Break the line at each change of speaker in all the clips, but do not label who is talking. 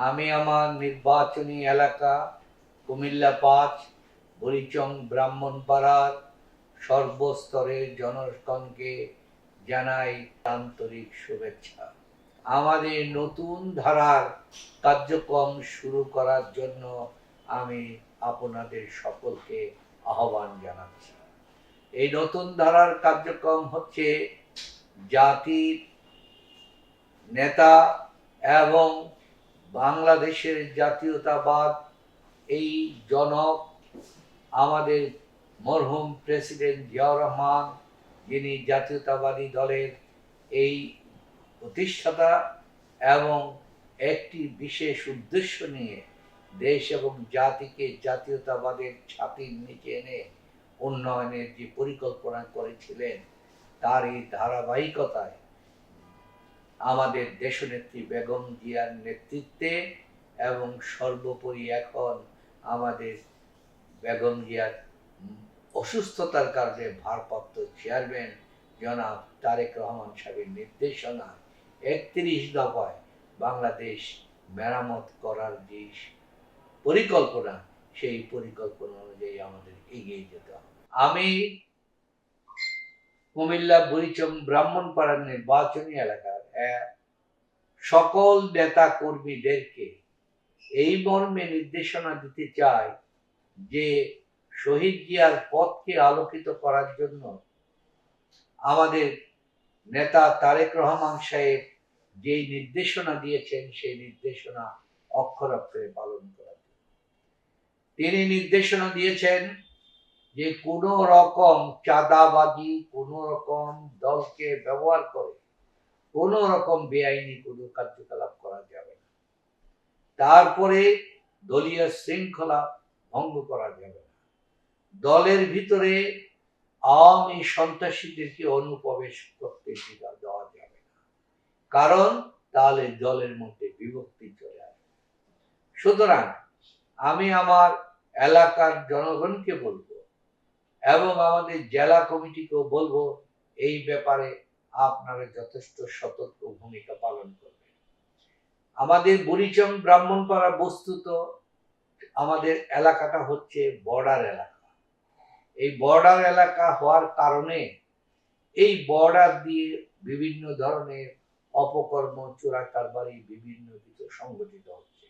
আমি আমার নির্বাচনী এলাকা কুমিল্লা পাঁচ বরিচং ব্রাহ্মণপাড়ার সর্বস্তরের জনগণকে জানাই আন্তরিক শুভেচ্ছা। আমাদের নতুন ধারার কার্যক্রম শুরু করার জন্য আমি আপনাদের সকলকে আহ্বান জানাচ্ছি। এই নতুন ধারার কার্যক্রম হচ্ছে জাতির নেতা এবং বাংলাদেশের জাতীয়তাবাদ, এই জনক আমাদের মরহুম প্রেসিডেন্ট জিয়াউর রহমান, যিনি জাতীয়তাবাদী দলের এই প্রতিষ্ঠাতা এবং একটি বিশেষ উদ্দেশ্য নিয়ে দেশ এবং জাতিকে জাতীয়তাবাদের ছাতির নিচে এনে উন্নয়নের যে পরিকল্পনা করেছিলেন, তার এই ধারাবাহিকতায় আমাদের দেশনেত্রী বেগম জিয়ার নেতৃত্বে এবং সর্বোপরি এখন আমাদের বেগম জিয়ার অসুস্থতার কারণে ভারপ্রাপ্ত চেয়ারম্যান জনাব তারেক রহমান সাহেবের নির্দেশনা একত্রিশ দফায় বাংলাদেশ মেরামত করার যে পরিকল্পনা, সেই পরিকল্পনা অনুযায়ী আমাদের এগিয়ে যেতে হবে। আমি কুমিল্লা বরিচম ব্রাহ্মণপাড়ার নির্বাচনী এলাকার এক সকল নেতা কর্মীদেরকে এই মর্মে নির্দেশনা দিতে চাই যে শহীদ জিয়ার পথকে আলোকিত করার জন্য আমাদের নেতা তারেক রহমান সাহেব যেই নির্দেশনা দিয়েছেন, সেই নির্দেশনা অক্ষর অক্ষরে পালন করা তিনি নির্দেশনা দিয়েছেন যে কোন রকম চাঁদাবাজি, কোন রকম দলকে ব্যবহার করে কোন রকম বেআইনি কোনো কার্যকলাপ করা যাবে না। তারপরে দলীয় শৃঙ্খলা ভঙ্গ করা যাবে না। দলের ভিতরে আওয়ামী সন্ত্রাসীদেরকে অনুপ্রবেশ করতে দেওয়া যাবে না। কারণ তাহলে দলের মধ্যে বিভক্তি চলে আসবে। সুতরাং আমি আমার এলাকার জনগণকে বলব এবং আমাদের জেলা কমিটিকেও বলব এই ব্যাপারে আপনারা যথেষ্ট সতর্ক ভূমিকা পালন করবেন। আমাদের বরিচং ব্রাহ্মণপাড়া বস্তুত আমাদের এলাকাটা হচ্ছে বর্ডার এলাকা। এই বর্ডার এলাকা হওয়ার কারণে এই বর্ডার দিয়ে বিভিন্ন ধরনের অপকর্ম, চোরা কারবারি বিভিন্ন কিছু সংগঠিত হচ্ছে।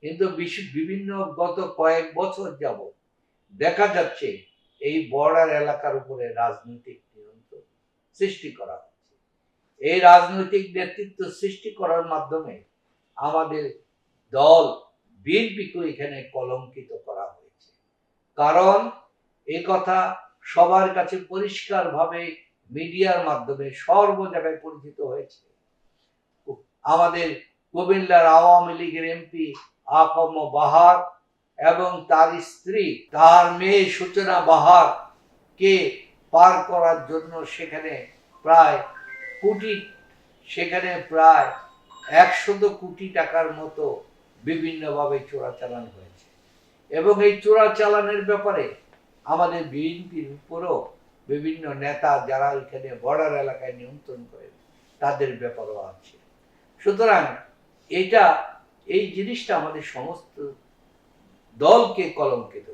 কিন্তু বিভিন্ন গত কয়েক বছর যাবত দেখা যাচ্ছে এই বর্ডার এলাকার উপরে রাজনৈতিক সৃষ্টি করা হচ্ছে। এই রাজনৈতিক নেতৃত্ব সৃষ্টি করার মাধ্যমে আমাদের দল বিএনপিকে এখানে কলঙ্কিত করা হয়েছে। কারণ এ কথা সবার কাছে পরিষ্কারভাবে মিডিয়ার মাধ্যমে সর্ব জায়গায় পরিচিত হয়েছে। আমাদের কুমিল্লার আওয়ামী লীগের এমপি আপম বাহার এবং তার স্ত্রী, তার মেয়ে সূচনা বাহার কে পার করার জন্য সেখানে প্রায় কোটি, সেখানে প্রায় একশত কোটি টাকার মতো বিভিন্নভাবে চোরাচালান হয়েছে। এবং এই চোরাচালানের ব্যাপারে আমাদের বিএনপির উপরও বিভিন্ন নেতা যারা এখানে বর্ডার এলাকায় নিয়ন্ত্রণ করেন তাদের ব্যাপারও আছে। সুতরাং এটা এই জিনিসটা আমাদের সমস্ত দলকে কলঙ্কিত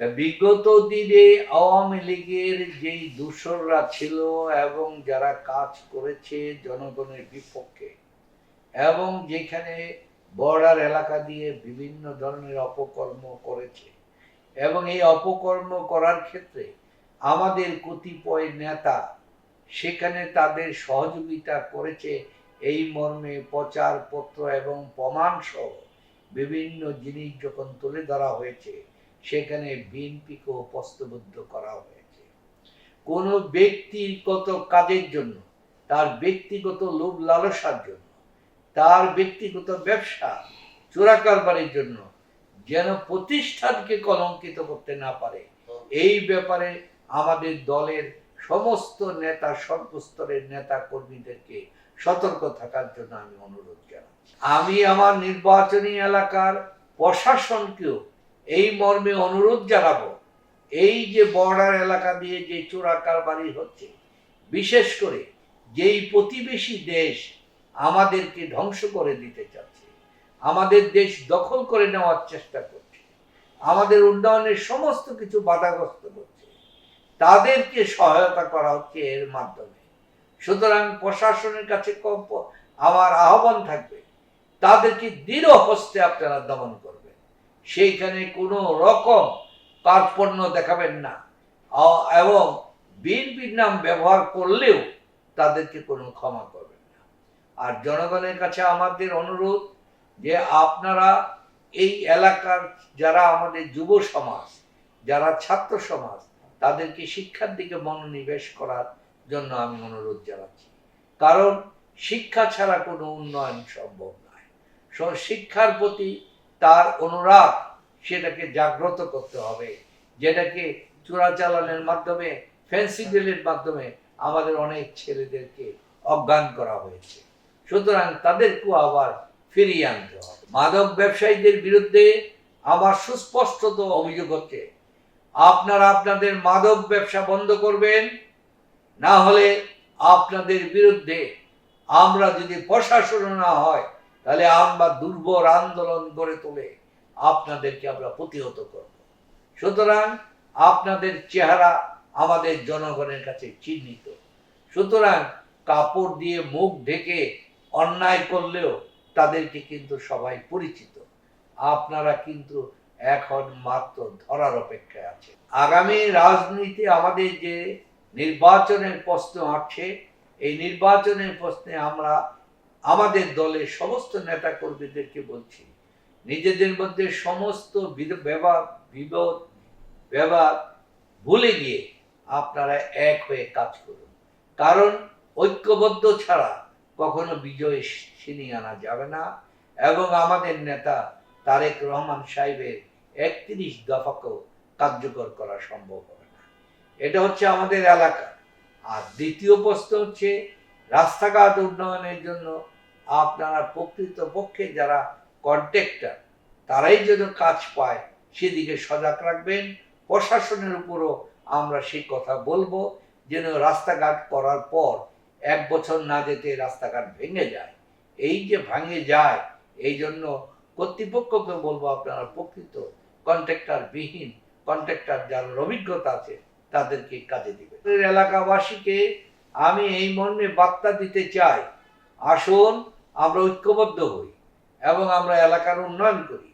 বিগত দিনে আওয়ামী লীগের যেই দূষররা ছিল এবং যারা কাজ করেছে জনগণের বিপক্ষে, এবং যেখানে বর্ডার এলাকা দিয়ে বিভিন্ন ধরনের অপকর্ম করেছে, এবং এই অপকর্ম করার ক্ষেত্রে আমাদের কতিপয় নেতা সেখানে তাদের সহযোগিতা করেছে। এই মর্মে প্রচার পত্র এবং প্রমাণ সহ বিভিন্ন জিনিস যখন তুলে ধরা হয়েছে সেখানে বিএনপিকে উপস্থবদ্ধ করা হয়েছে। কোনো ব্যক্তিগত কাজের জন্য, তার ব্যক্তিগত লোভ লালসার জন্য, তার ব্যক্তিগত ব্যবসা চোরাকারবারের জন্য যেন প্রতিষ্ঠানকে কলঙ্কিত করতে না পারে, এই ব্যাপারে আমাদের দলের সমস্ত নেতা, সর্বস্তরের নেতা কর্মীদেরকে সতর্ক থাকার জন্য আমি অনুরোধ জানাচ্ছি। আমি আমার নির্বাচনী এলাকার প্রশাসনকেও এই মর্মে অনুরোধ জানাব, এই যে বর্ডার এলাকা দিয়ে যে চোরা কারবারি হচ্ছে, বিশেষ করে যেই প্রতিবেশী দেশ আমাদেরকে ধ্বংস করে দিতে চাচ্ছে, আমাদের দেশ দখল করে নেওয়ার চেষ্টা করছে, আমাদের উন্নয়নের সমস্ত কিছু বাধাগ্রস্ত করছে, তাদেরকে সহায়তা করা হচ্ছে এর মাধ্যমে। সুতরাং প্রশাসনের কাছে আমার আহ্বান থাকবে, তাদেরকে দৃঢ় হস্তে আপনারা দমন করবেন সেইখানে কোনো রকম কার্পণ্য দেখাবেন না। এবং বিএনপির নাম ব্যবহার করলেও তাদেরকে কোনো ক্ষমা করবেন না। আর জনগণের কাছে আমাদের অনুরোধ যে আপনারা এই এলাকার যারা আমাদের যুব সমাজ, যারা ছাত্র সমাজ, তাদেরকে শিক্ষার দিকে মনোনিবেশ করার জন্য আমি অনুরোধ জানাচ্ছি। কারণ শিক্ষা ছাড়া কোনো উন্নয়ন সম্ভব নয়। শিক্ষার প্রতি তার অনুরাগ সেটাকে জাগ্রত করতে হবে। যেটাকে চোরাচালানের মাধ্যমে, ফ্যান্সি ডিলের মাধ্যমে আমাদের অনেক ছেলেদেরকে অজ্ঞান করা হয়েছে। সুতরাং তাদেরকেও আবার ফিরিয়ে আনতে হবে। মাদক ব্যবসায়ীদের বিরুদ্ধে আমার সুস্পষ্টত অভিযোগ হচ্ছে, আপনারা আপনাদের মাদক ব্যবসা বন্ধ করবেন, না হলে আপনাদের বিরুদ্ধে আমরা যদি প্রশাসন না হয় তাহলে আমরা দুর্বল আন্দোলন গড়ে তুলে আপনাদেরকে আমরা প্রতিহত করব। সুতরাং আপনাদের চেহারা আমাদের জনগণের কাছে চিহ্নিত। সুতরাং কাপড় দিয়ে মুখ ঢেকে অন্যায় করলেও তাদেরকে কিন্তু সবাই পরিচিত। আপনারা কিন্তু এখন মাত্র ধরার অপেক্ষায় আছে আগামী রাজনীতি আমাদের যে নির্বাচনের প্রশ্ন আসছে, এই নির্বাচনের প্রশ্নে আমরা আমাদের দলের সমস্ত নেতা কর্মীদেরকে বলছি, নিজেদের মধ্যে সমস্ত বিদ- বিবাদ বিবাদ ভুলে গিয়ে আপনারা এক হয়ে কাজ করুন। কারণ ঐক্যবদ্ধ ছাড়া কখনো বিজয় ছিনিয়ে আনা যাবে না এবং আমাদের নেতা তারেক রহমান সাহেবের একত্রিশ দফাকেও কার্যকর করা সম্ভব হবে না। এটা হচ্ছে আমাদের এলাকা। আর দ্বিতীয় প্রশ্ন হচ্ছে, রাস্তাঘাট উন্নয়নের জন্য আপনারা প্রকৃত পক্ষে যারা কন্ট্রাক্টর তারাই যেন কাজ পায়, সেদিকে সজাগ রাখবেন। প্রশাসনের উপরও আমরা সেই কথা বলব, যেন রাস্তাঘাট করার পর এক বছর না যেতে রাস্তাঘাট ভেঙে যায়। এই যে ভাঙে যায়, এই জন্য কর্তৃপক্ষকে বলব আপনারা প্রকৃত কন্ট্রাক্টর বিহীন কন্ট্রাক্টর যার অভিজ্ঞতা আছে, তাদেরকে কাজে দিবে এলাকাবাসীকে আমি এই মর্মে বার্তা দিতে চাই, আসুন আমরা ঐক্যবদ্ধ হই এবং আমরা এলাকার উন্নয়ন করি।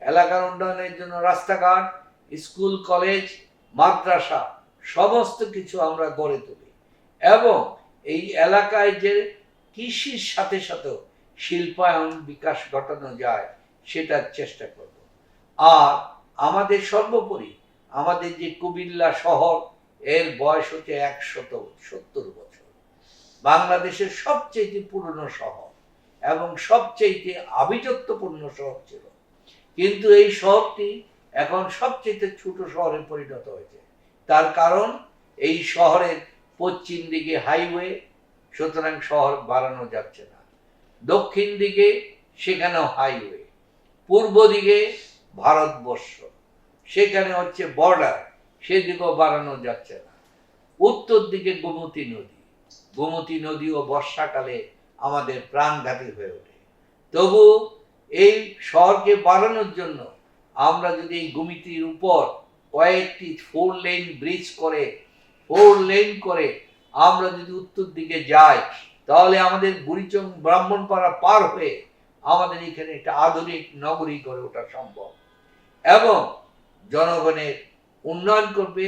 এলাকার উন্নয়নের জন্য রাস্তাঘাট, স্কুল, কলেজ, মাদ্রাসা সমস্ত কিছু আমরা গড়ে তুলি এবং এই এলাকায় যে কৃষির সাথে সাথেও শিল্পায়ন বিকাশ ঘটানো যায় সেটার চেষ্টা করব। আর আমাদের সর্বোপরি আমাদের যে কুমিল্লা শহর, এর বয়স হচ্ছে একশত সত্তর বছর। বাংলাদেশের সবচেয়ে পুরনো শহর। এবং সবচেয়ে আভিজাত্যপূর্ণ শহর ছিল। কিন্তু এই শহরটি এখন সবচেয়ে ছোট শহরে পরিণত হয়েছে। তার কারণ, এই শহরের পশ্চিম দিকে হাইওয়ে, সুতরাং শহর বাড়ানো যাচ্ছে না। দক্ষিণ দিকে, সেখানেও হাইওয়ে। পূর্ব দিকে, ভারতবর্ষ। সেখানে হচ্ছে বর্ডার, সেদিকেও বাড়ানো যাচ্ছে না। উত্তর দিকে গোমতী নদী। গোমতী নদীও বর্ষাকালে আমাদের প্রাণঘাতী হয়ে ওঠে। তবু এই শহরকে বাড়ানোর জন্য আমরা যদি এই গোমতীর উপর কয়েকটি ফোর লেন ব্রিজ করে ফোর লেন করে আমরা যদি উত্তর দিকে যাই, তাহলে আমাদের বুড়িচং ব্রাহ্মণপাড়া পার হয়ে আমাদের এখানে একটা আধুনিক নগরী গড়ে ওঠা সম্ভব। এবং জনগণের উন্নয়ন করবে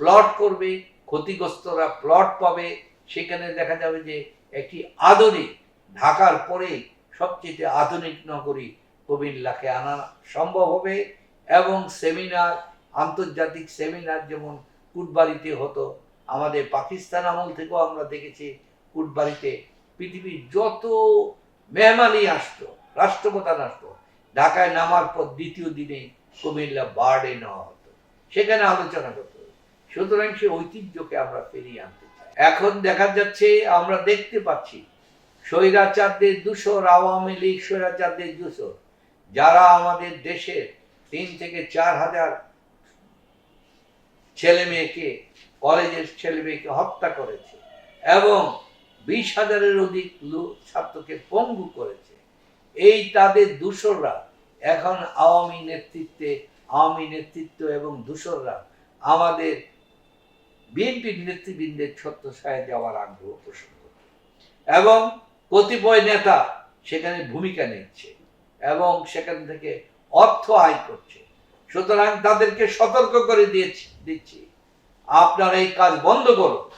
প্লট করবে, ক্ষতিগ্রস্তরা প্লট পাবে, সেখানে দেখা যাবে যে একটি আধুনিক, ঢাকার পরে সবচেয়ে আধুনিক নগরী কুমিল্লাকে আনা সম্ভব হবে এবং সেমিনার, আন্তর্জাতিক সেমিনার যেমন কুটবাড়িতে হতো, আমাদের পাকিস্তান আমল থেকেও আমরা দেখেছি কুটবাড়িতে পৃথিবীর যত মেহমানই আসতো, রাষ্ট্রপ্রধান আসতো, ঢাকায় নামার পর দ্বিতীয় দিনে কুমিল্লা বার্ডে নেওয়া হতো। সেখানে আলোচনা করতে সুতরাং সে ঐতিহ্যকে আমরা ফিরিয়ে আনতে এখন দেখা যাচ্ছে আমরা দেখতে পাচ্ছি, স্বৈরাচারদের দূষর আওয়ামী লীগ স্বৈরাচারদের দূষর যারা আমাদের দেশের তিন থেকে চার হাজার ছেলে মেয়েকে, কলেজের ছেলে মেয়েকে হত্যা করেছে এবং বিশ হাজারের অধিক লোক ছাত্রকে পঙ্গু করেছে, এই তাদের দূষররা এখন আওয়ামী নেতৃত্বে, আওয়ামী নেতৃত্ব এবং দূষররা আমাদের বিএনপি নেতৃবৃন্দের ছত্রছায়া যাওয়ার আগ্রহ পোষণ করছে এবং কতিপয় নেতা সেখানে ভূমিকা নিচ্ছে এবং সেখান থেকে অর্থ আয় করছে। সুতরাং তাদেরকে সতর্ক করে দিয়েছি, দিচ্ছি। আপনারা এই কাজ বন্ধ করুন।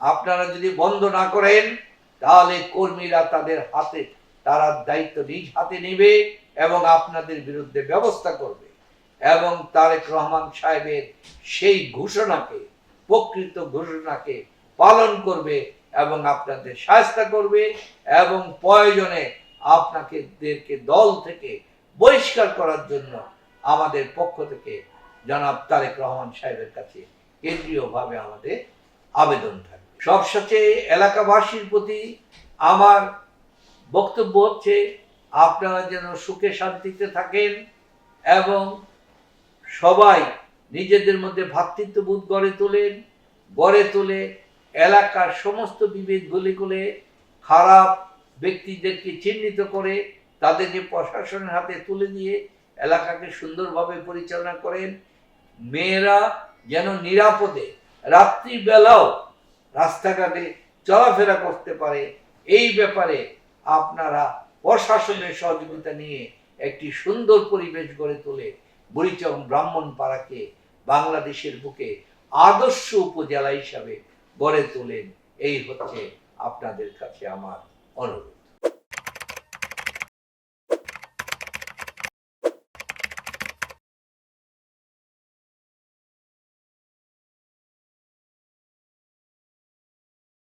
আপনারা যদি বন্ধ না করেন, তাহলে কর্মীরা তাদের হাতে, তারা দায়িত্ব নিজ হাতে নেবে এবং আপনাদের বিরুদ্ধে ব্যবস্থা করবে। এবং তারেক রহমান সাহেবের সেই ঘোষণাকে প্রকৃত ঘোষণাকে পালন করবে এবং আপনাদের সাহায্য করবে এবং প্রয়োজনে আপনাকে দল থেকে বহিষ্কার করার জন্য আমাদের পক্ষ থেকে জনাব তারেক রহমান সাহেবের কাছে কেন্দ্রীয়ভাবে আমাদের আবেদন থাকবে। সবশেষে এলাকাবাসীর প্রতি আমার বক্তব্য হচ্ছে, আপনারা যেন সুখে শান্তিতে থাকেন এবং সবাই নিজেদের মধ্যে ভ্রাতৃত্ববোধ গড়ে তোলেন গড়ে তোলে, এলাকার সমস্ত বিভেদ গলে গলে খারাপ ব্যক্তিদেরকে চিহ্নিত করে তাদেরকে প্রশাসনের হাতে তুলে দিয়ে এলাকাকে সুন্দরভাবে পরিচালনা করেন। মেয়েরা যেন নিরাপদে রাত্রিবেলাও রাস্তাঘাটে চলাফেরা করতে পারে। এই ব্যাপারে আপনারা প্রশাসনের সহযোগিতা নিয়ে একটি সুন্দর পরিবেশ গড়ে তোলে বুড়িচং ব্রাহ্মণ পাড়াকে বাংলাদেশের বুকে আদর্শ উপজেলা হিসাবে গড়ে তোলেন। এই হচ্ছে আপনাদের কাছে আমার অনুরোধ।